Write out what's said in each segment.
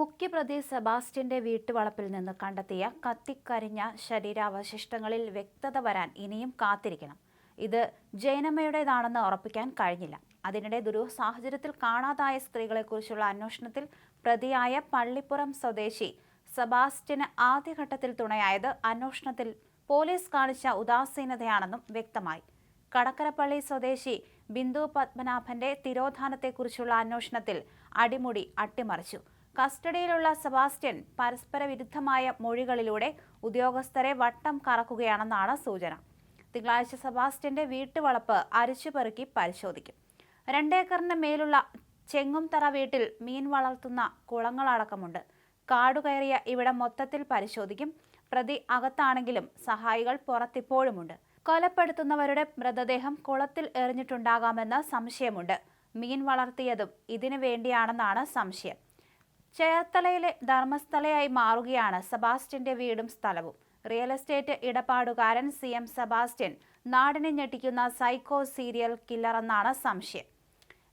മുഖ്യപ്രതി സെബാസ്റ്റ്യന്റെ വീട്ടുവളപ്പിൽ നിന്ന് കണ്ടെത്തിയ കത്തിക്കരിഞ്ഞ ശരീരാവശിഷ്ടങ്ങളിൽ വ്യക്തത വരാൻ ഇനിയും കാത്തിരിക്കണം. ഇത് ജൈനമ്മയുടേതാണെന്ന് ഉറപ്പിക്കാൻ കഴിഞ്ഞില്ല. അതിനിടെ ദുരൂഹ സാഹചര്യത്തിൽ കാണാതായ സ്ത്രീകളെക്കുറിച്ചുള്ള അന്വേഷണത്തിൽ പ്രതിയായ പള്ളിപ്പുറം സ്വദേശി സെബാസ്റ്റ്യന് ആദ്യഘട്ടത്തിൽ തുണയായത് അന്വേഷണത്തിൽ പോലീസ് കാണിച്ച ഉദാസീനതയാണെന്നും വ്യക്തമായി. കടക്കരപ്പള്ളി സ്വദേശി ബിന്ദു പത്മനാഭന്റെ തിരോധാനത്തെക്കുറിച്ചുള്ള അന്വേഷണത്തിൽ അടിമുടി അട്ടിമറിച്ചു. കസ്റ്റഡിയിലുള്ള സെബാസ്റ്റ്യൻ പരസ്പര വിരുദ്ധമായ മൊഴികളിലൂടെ ഉദ്യോഗസ്ഥരെ വട്ടം കറക്കുകയാണെന്നാണ് സൂചന. തിങ്കളാഴ്ച സെബാസ്റ്റ്യന്റെ വീട്ടുവളപ്പ് അരിച്ചുപെറുക്കി പരിശോധിക്കും. രണ്ടേക്കറിന് മേലുള്ള ചെങ്ങുംതറ വീട്ടിൽ മീൻ വളർത്തുന്ന കുളങ്ങളടക്കമുണ്ട്. കാടുകയറിയ ഇവിടെ മൊത്തത്തിൽ പരിശോധിക്കും. പ്രതി അകത്താണെങ്കിലും സഹായികൾ പുറത്തിപ്പോഴുമുണ്ട്. കൊലപ്പെടുത്തുന്നവരുടെ മൃതദേഹം കുളത്തിൽ എറിഞ്ഞിട്ടുണ്ടാകാമെന്ന് സംശയമുണ്ട്. മീൻ വളർത്തിയതും ഇതിനു വേണ്ടിയാണെന്നാണ് സംശയം. ചേർത്തലയിലെ ധർമ്മസ്ഥലയായി മാറുകയാണ് സെബാസ്റ്റ്യന്റെ വീടും സ്ഥലവും. റിയൽ എസ്റ്റേറ്റ് ഇടപാടുകാരൻ സി എം സെബാസ്റ്റ്യൻ നാടിനെ ഞെട്ടിക്കുന്ന സൈക്കോ സീരിയൽ കില്ലർ എന്നാണ് സംശയം.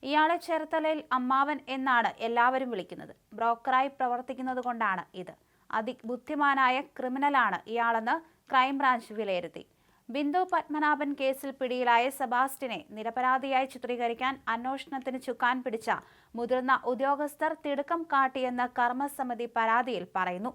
ഇയാളെ ചേർത്തലയിൽ അമ്മാവൻ എന്നാണ് എല്ലാവരും വിളിക്കുന്നത്. ബ്രോക്കറായി പ്രവർത്തിക്കുന്നത് കൊണ്ടാണ് ഇത്. അതിബുദ്ധിമാനായ ക്രിമിനലാണ് ഇയാളെന്ന് ക്രൈംബ്രാഞ്ച് വിലയിരുത്തി. ബിന്ദു പത്മനാഭൻ കേസിൽ പിടിയിലായ സെബാസ്റ്റിനെ നിരപരാധിയായി ചിത്രീകരിക്കാൻ അന്വേഷണത്തിന് ചുക്കാൻ പിടിച്ച മുതിർന്ന ഉദ്യോഗസ്ഥർ തിടുക്കം കാട്ടിയെന്ന് കർമ്മസമിതി പരാതിയിൽ പറയുന്നു.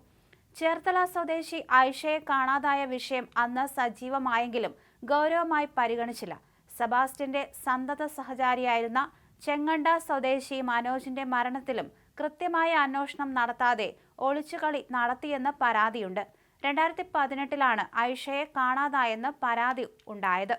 ചേർത്തല സ്വദേശി ഐഷയെ കാണാതായ വിഷയം അന്ന് സജീവമായെങ്കിലും ഗൗരവമായി പരിഗണിച്ചില്ല. സെബാസ്റ്റിന്റെ സന്തത സഹചാരിയായിരുന്ന ചെങ്ങണ്ട സ്വദേശി മനോജിന്റെ മരണത്തിലും കൃത്യമായ അന്വേഷണം നടത്താതെ ഒളിച്ചുകളി നടത്തിയെന്ന് പരാതിയുണ്ട്. രണ്ടായിരത്തി പതിനെട്ടിലാണ് ഐഷയെ കാണാതായെന്ന് പരാതി ഉണ്ടായത്.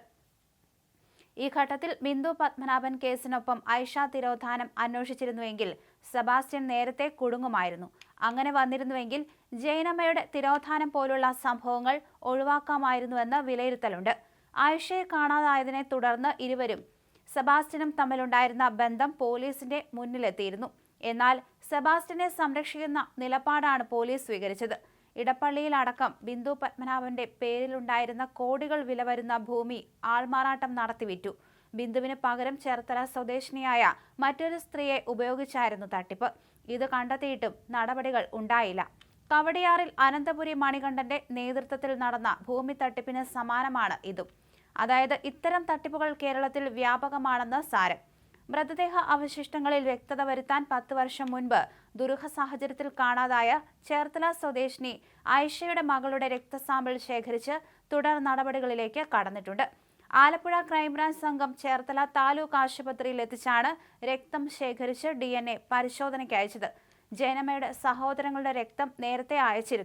ഈ ഘട്ടത്തിൽ ബിന്ദു പത്മനാഭൻ കേസിനൊപ്പം ഐഷ തിരോധാനം അന്വേഷിച്ചിരുന്നുവെങ്കിൽ സെബാസ്റ്റ്യൻ നേരത്തെ കുടുങ്ങുമായിരുന്നു. അങ്ങനെ വന്നിരുന്നുവെങ്കിൽ ജൈനമ്മയുടെ തിരോധാനം പോലുള്ള സംഭവങ്ങൾ ഒഴിവാക്കാമായിരുന്നുവെന്ന് വിലയിരുത്തലുണ്ട്. ആയിഷയെ കാണാതായതിനെ തുടർന്ന് ഇരുവരും സെബാസ്റ്റ്യനും തമ്മിലുണ്ടായിരുന്ന ബന്ധം പോലീസിന്റെ മുന്നിലെത്തിയിരുന്നു. എന്നാൽ സെബാസ്റ്റ്യനെ സംരക്ഷിക്കുന്ന നിലപാടാണ് പോലീസ് സ്വീകരിച്ചത്. ഇടപ്പള്ളിയിലടക്കം ബിന്ദു പത്മനാഭന്റെ പേരിലുണ്ടായിരുന്ന കോടികൾ വില വരുന്ന ഭൂമി ആൾമാറാട്ടം നടത്തിവിറ്റു ബിന്ദുവിന് പകരം ചേർത്തല സ്വദേശിനിയായ മറ്റൊരു സ്ത്രീയെ ഉപയോഗിച്ചായിരുന്നു തട്ടിപ്പ്. ഇത് കണ്ടെത്തിയിട്ടും നടപടികൾ ഉണ്ടായില്ല. കവടിയാറിൽ അനന്തപുരി മണികണ്ഠന്റെ നേതൃത്വത്തിൽ നടന്ന ഭൂമി തട്ടിപ്പിന് സമാനമാണ് ഇതും. അതായത് ഇത്തരം തട്ടിപ്പുകൾ കേരളത്തിൽ വ്യാപകമാണെന്ന് സാരം. മൃതദേഹ അവശിഷ്ടങ്ങളിൽ വ്യക്തത വരുത്താൻ പത്ത് വർഷം മുൻപ് ദുരൂഹ സാഹചര്യത്തിൽ കാണാതായ ചേർത്തല സ്വദേശിനി ആയിഷയുടെ മകളുടെ രക്തസാമ്പിൾ ശേഖരിച്ച് തുടർ നടപടികളിലേക്ക് കടന്നിട്ടുണ്ട്. ആലപ്പുഴ ക്രൈംബ്രാഞ്ച് സംഘം ചേർത്തല താലൂക്ക് ആശുപത്രിയിൽ എത്തിച്ചാണ് രക്തം ശേഖരിച്ച് ഡി പരിശോധനയ്ക്ക് അയച്ചത്. ജയനമ്മയുടെ സഹോദരങ്ങളുടെ രക്തം നേരത്തെ അയച്ചിരുന്നു.